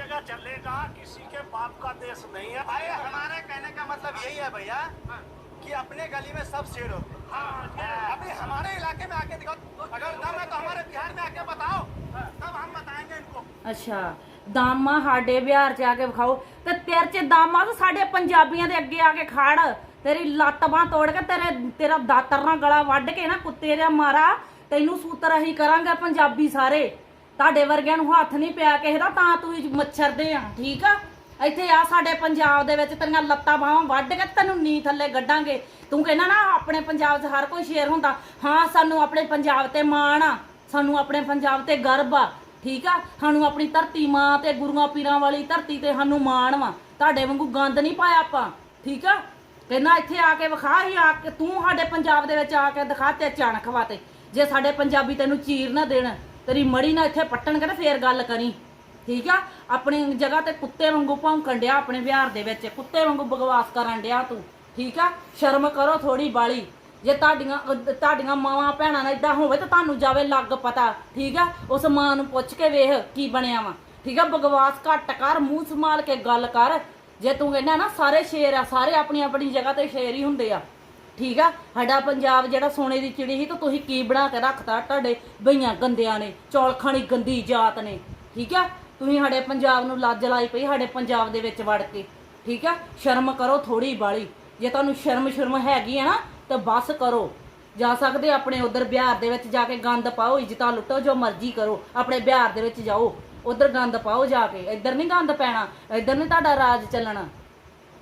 जगह चलेगा किसी के बाप का देश नहीं है भाई हमारे कहने का मतलब यही है भैया कि अपने गली में सब शेर होते हैं हाँ, अभी हमारे इलाके में आके दिखाओ अगर दम है तो हमारे बिहार में आके बताओ तब हम बताएंगे इनको ਅੱਛਾ ਦਾਮਾ ਸਾਡੇ ਬਿਹਾਰ ਚ ਆ ਕੇ ਵਿਖਾਓ ਤੇ ਤੇਰੇ ਚ ਦਾਮਾ ਤਾਂ ਸਾਡੇ ਪੰਜਾਬੀਆਂ ਦੇ ਅੱਗੇ ਆ ਕੇ ਖੜ ਤੇਰੀ ਲੱਤ ਬਾਹ ਤੋੜ ਕੇ ਤੇਰੇ ਤੇਰਾ ਦਾਤਰ ਨਾਲ ਗਲਾ ਵੱਢ ਕੇ ਨਾ ਕੁੱਤੇ ਦਾ ਮਾਰਾ ਤੈਨੂੰ ਸੂਤਰ ਅਸੀਂ ਕਰਾਂਗੇ ਪੰਜਾਬੀ ਸਾਰੇ ਤੁਹਾਡੇ ਵਰਗਿਆਂ ਨੂੰ ਹੱਥ ਨਹੀਂ ਪਿਆ ਕਿਸੇ ਦਾ, ਤਾਂ ਤੂੰ ਹੀ ਮੱਛਰ ਦੇ ਆ, ਠੀਕ ਆ? ਇੱਥੇ ਆ ਸਾਡੇ ਪੰਜਾਬ ਦੇ ਵਿੱਚ ਤੇਰੀਆਂ ਲੱਤਾਂ ਬਾਹਾਂ ਵੱਢ ਕੇ ਤੈਨੂੰ ਨੀ ਥੱਲੇ ਗੱਡਾਂਗੇ। ਤੂੰ ਕਹਿੰਦਾ ਨਾ, ਆਪਣੇ ਪੰਜਾਬ 'ਚ ਹਰ ਕੋਈ ਸ਼ੇਰ ਹੁੰਦਾ। ਹਾਂ, ਸਾਨੂੰ ਆਪਣੇ ਪੰਜਾਬ ਤੇ ਮਾਣ ਆ, ਸਾਨੂੰ ਆਪਣੇ ਪੰਜਾਬ ਤੇ ਗਰਵ ਆ, ਠੀਕ ਆ? ਸਾਨੂੰ ਆਪਣੀ ਧਰਤੀ ਮਾਂ ਤੇ, ਗੁਰੂਆਂ ਪੀਰਾਂ ਵਾਲੀ ਧਰਤੀ ਤੇ ਸਾਨੂੰ ਮਾਣ ਵਾ। ਤੁਹਾਡੇ ਵਾਂਗੂ ਗੰਦ ਨਹੀਂ ਪਾਇਆ ਆਪਾਂ, ਠੀਕ ਆ? ਕਹਿੰਦਾ ਇੱਥੇ ਆ ਕੇ ਵਿਖਾ ਹੀ, ਆ ਕੇ ਤੂੰ ਸਾਡੇ ਪੰਜਾਬ ਦੇ ਵਿੱਚ ਆ ਕੇ ਦਿਖਾ ਤੇ ਅਚਾਨਕ ਵਾ ਤੇ। ਜੇ ਸਾਡੇ ਪੰਜਾਬੀ ਤੈਨੂੰ ਚੀਰ ਨਾ ਦੇਣ ਤੇਰੀ ਮੜੀ ਨਾ ਇੱਥੇ ਪੱਟਣ ਕੇ ਫੇਰ ਗੱਲ ਕਰੀ। ਠੀਕ ਆ? ਆਪਣੀ ਜਗ੍ਹਾ ਤੇ ਕੁੱਤੇ ਵਾਂਗੂ ਭੌਂਕਣ ਡਿਆ ਆਪਣੇ ਵਿਹਾਰ ਦੇ ਵਿੱਚ। ਕੁੱਤੇ ਵਾਂਗੂ ਬਗਵਾਸ ਕਰਨ ਡਿਆ ਤੂੰ। ਠੀਕ ਆ? ਸ਼ਰਮ ਕਰੋ ਥੋੜੀ ਬਾਲੀ। ਜੇ ਤੁਹਾਡੀਆਂ ਤੁਹਾਡੀਆਂ ਮਾਵਾਂ ਭੈਣਾਂ ਨਾਲ ਇਦਾਂ ਹੋਵੇ ਤਾਂ ਤੁਹਾਨੂੰ ਜਾਵੇ ਲੱਗ ਪਤਾ। ਠੀਕ ਆ? ਉਸ ਮਾਂ ਨੂੰ ਪੁੱਛ ਕੇ ਵੇਖ ਕੀ ਬਣਿਆ ਵਾ। ਠੀਕ ਆ? ਬਗਵਾਸ ਘੱਟ ਕਰ, ਮੂੰਹ ਸੰਭਾਲ ਕੇ ਗੱਲ ਕਰ। ਜੇ ਤੂੰ ਕਹਿੰਦਾ ਨਾ, ਸਾਰੇ ਸ਼ੇਰ ਆ, ਸਾਰੇ ਆਪਣੀ ਆਪਣੀ ਜਗ੍ਹਾ ਤੇ ਸ਼ੇਰ ਹੀ ਹੁੰਦੇ ਆ। ਠੀਕ ਆ? ਸਾਡਾ ਪੰਜਾਬ ਜਿਹੜਾ ਸੋਨੇ ਦੀ ਚਿੜੀ ਸੀ ਤਾਂ ਤੁਸੀਂ ਕੀ ਬਣਾ ਕੇ ਰੱਖਤਾ ਤੁਹਾਡੇ ਬਈਆਂ ਗੰਦਿਆਂ ਨੇ ਚੌਲਖਾਣੀ ਗੰਦੀ ਜਾਤ ਨੇ, ਠੀਕ ਆ? ਤੁਸੀਂ ਸਾਡੇ ਪੰਜਾਬ ਨੂੰ ਲੱਜ ਲਾਈ ਪਈ, ਸਾਡੇ ਪੰਜਾਬ ਦੇ ਵਿੱਚ ਵੜ ਕੇ, ਠੀਕ ਆ? ਸ਼ਰਮ ਕਰੋ ਥੋੜੀ ਬਾਲੀ, ਜੇ ਤੁਹਾਨੂੰ ਸ਼ਰਮ ਸ਼ਰਮ ਹੈਗੀ ਆ ਨਾ, ਤਾਂ ਬਸ ਕਰੋ। ਜਾ ਸਕਦੇ ਆਪਣੇ ਉਧਰ ਬਿਹਾਰ ਦੇ ਵਿੱਚ ਜਾ ਕੇ ਗੰਦ ਪਾਓ, ਇੱਜ਼ਤਾਂ ਲੁੱਟੋ, ਜੋ ਮਰਜ਼ੀ ਕਰੋ, ਆਪਣੇ ਬਿਹਾਰ ਦੇ ਵਿੱਚ ਜਾਓ, ਉਧਰ ਗੰਦ ਪਾਓ ਜਾ ਕੇ, ਇੱਧਰ ਨਹੀਂ ਗੰਦ ਪੈਣਾ, ਇੱਧਰ ਨਹੀਂ ਤੁਹਾਡਾ ਰਾਜ ਚੱਲਣਾ।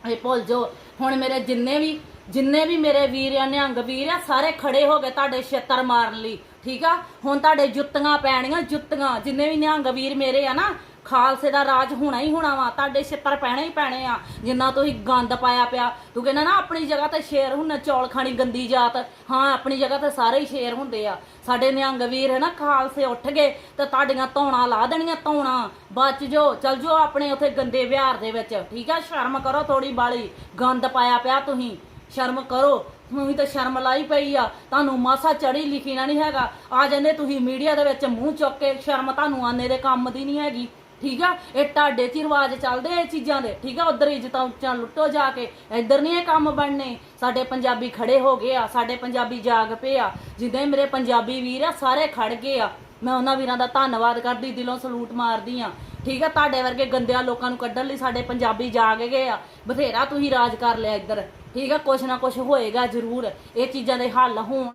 ਇਹ ਭੁੱਲ ਜਾਓ, ਹੁਣ ਮੇਰੇ ਜਿੰਨੇ ਵੀ ਜਿੰਨੇ ਵੀ ਮੇਰੇ ਵੀਰ ਆ, ਨਿਹੰਗ ਵੀਰ ਆ, ਸਾਰੇ ਖੜੇ ਹੋ ਗਏ ਤੁਹਾਡੇ ਛੇਤਰ ਮਾਰਨ ਲਈ, ਠੀਕ ਆ? ਹੁਣ ਤੁਹਾਡੇ ਜੁੱਤੀਆਂ ਪੈਣੀਆਂ, ਜੁੱਤੀਆਂ, ਜਿੰਨੇ ਵੀ ਨਿਹੰਗ ਵੀਰ ਮੇਰੇ ਆ ਨਾ, ਖਾਲਸੇ ਦਾ ਰਾਜ ਹੋਣਾ ਹੀ ਹੋਣਾ ਵਾ, ਤੁਹਾਡੇ ਛਿੱਤਰ ਪੈਣੇ ਹੀ ਪੈਣੇ ਆ, ਜਿੰਨਾ ਤੁਸੀਂ ਗੰਦ ਪਾਇਆ ਪਿਆ। ਤੂੰ ਕਹਿੰਦਾ ਨਾ, ਆਪਣੀ ਜਗ੍ਹਾ ਤੇ ਸ਼ੇਰ ਹੁੰਨਾ ਚੌਲ ਖਾਣੀ ਗੰਦੀ ਜਾਤ। ਹਾਂ, ਆਪਣੀ ਜਗ੍ਹਾ ਤੇ ਸਾਰੇ ਹੀ ਸ਼ੇਰ ਹੁੰਦੇ ਆ। ਸਾਡੇ ਨਿਹੰਗ ਵੀਰ ਹੈ ਨਾ, ਖਾਲਸੇ ਉੱਠ ਗਏ ਤੇ ਤੁਹਾਡੀਆਂ ਧੌਣਾ ਲਾ ਦੇਣੀਆਂ ਧੌਣਾ। ਬਚ ਜੋ, ਚਲ ਜੋ ਆਪਣੇ ਉੱਥੇ ਗੰਦੇ ਵਿਹਾਰ ਦੇ ਵਿੱਚ, ਠੀਕ ਆ? ਸ਼ਰਮ ਕਰੋ ਥੋੜੀ ਬਾਲੀ, ਗੰਦ ਪਾਇਆ ਪਿਆ ਤੁਸੀਂ। ਸ਼ਰਮ ਕਰੋ। ਤੁਸੀਂ ਤਾਂ ਸ਼ਰਮ ਲਾਈ ਪਈ ਆ। ਤੁਹਾਨੂੰ ਮਾਸਾ ਚੜੀ ਲਿਖੀ ਨਾ ਨਹੀਂ ਹੈਗਾ। ਆ ਜਾਂਦੇ ਤੁਸੀਂ ਮੀਡੀਆ ਦੇ ਵਿੱਚ ਮੂੰਹ ਚੁੱਕ ਕੇ ਸ਼ਰਮ ਤੁਹਾਨੂੰ ਆਨੇ ਦੇ ਕੰਮ ਦੀ ਨਹੀਂ ਹੈਗੀ। ਠੀਕ ਆ? ਇਹ ਤੁਹਾਡੇ ਚ ਹੀ ਰਿਵਾਜ ਚੱਲਦੇ ਇਹ ਚੀਜ਼ਾਂ ਦੇ। ਠੀਕ ਆ? ਉਧਰ ਇੱਜ਼ਤਾਂ ਉੱਚਾਂ ਲੁੱਟੋ ਜਾ ਕੇ। ਇੱਧਰ ਨਹੀਂ ਇਹ ਕੰਮ ਬਣਨੇ। ਸਾਡੇ ਪੰਜਾਬੀ ਖੜੇ ਹੋ ਗਏ ਆ। ਸਾਡੇ ਪੰਜਾਬੀ ਜਾਗ ਪਏ ਆ। ਜਿੱਦਾਂ ਹੀ ਮੇਰੇ ਪੰਜਾਬੀ ਵੀਰ ਆ, ਸਾਰੇ ਖੜ ਗਏ ਆ। ਮੈਂ ਉਹਨਾਂ ਵੀਰਾਂ ਦਾ ਧੰਨਵਾਦ ਕਰਦੀ, ਦਿਲੋਂ ਸਲੂਟ ਮਾਰਦੀ ਆ। ਠੀਕ ਆ, ਤੁਹਾਡੇ ਵਰਗੇ ਗੰਦਿਆਂ ਲੋਕਾਂ ਨੂੰ ਕੱਢਣ ਲਈ ਸਾਡੇ ਪੰਜਾਬੀ ਜਾਗ ਗਏ ਆ। ਬਥੇਰਾ ਤੁਸੀਂ ਰਾਜ ਕਰ ਲਿਆ ਇੱਧਰ। ਠੀਕ ਆ, ਕੁਛ ਨਾ ਕੁਛ ਹੋਏਗਾ ਜ਼ਰੂਰ। ਇਹ ਚੀਜ਼ਾਂ ਦੇ ਹੱਲ ਹੋਣ।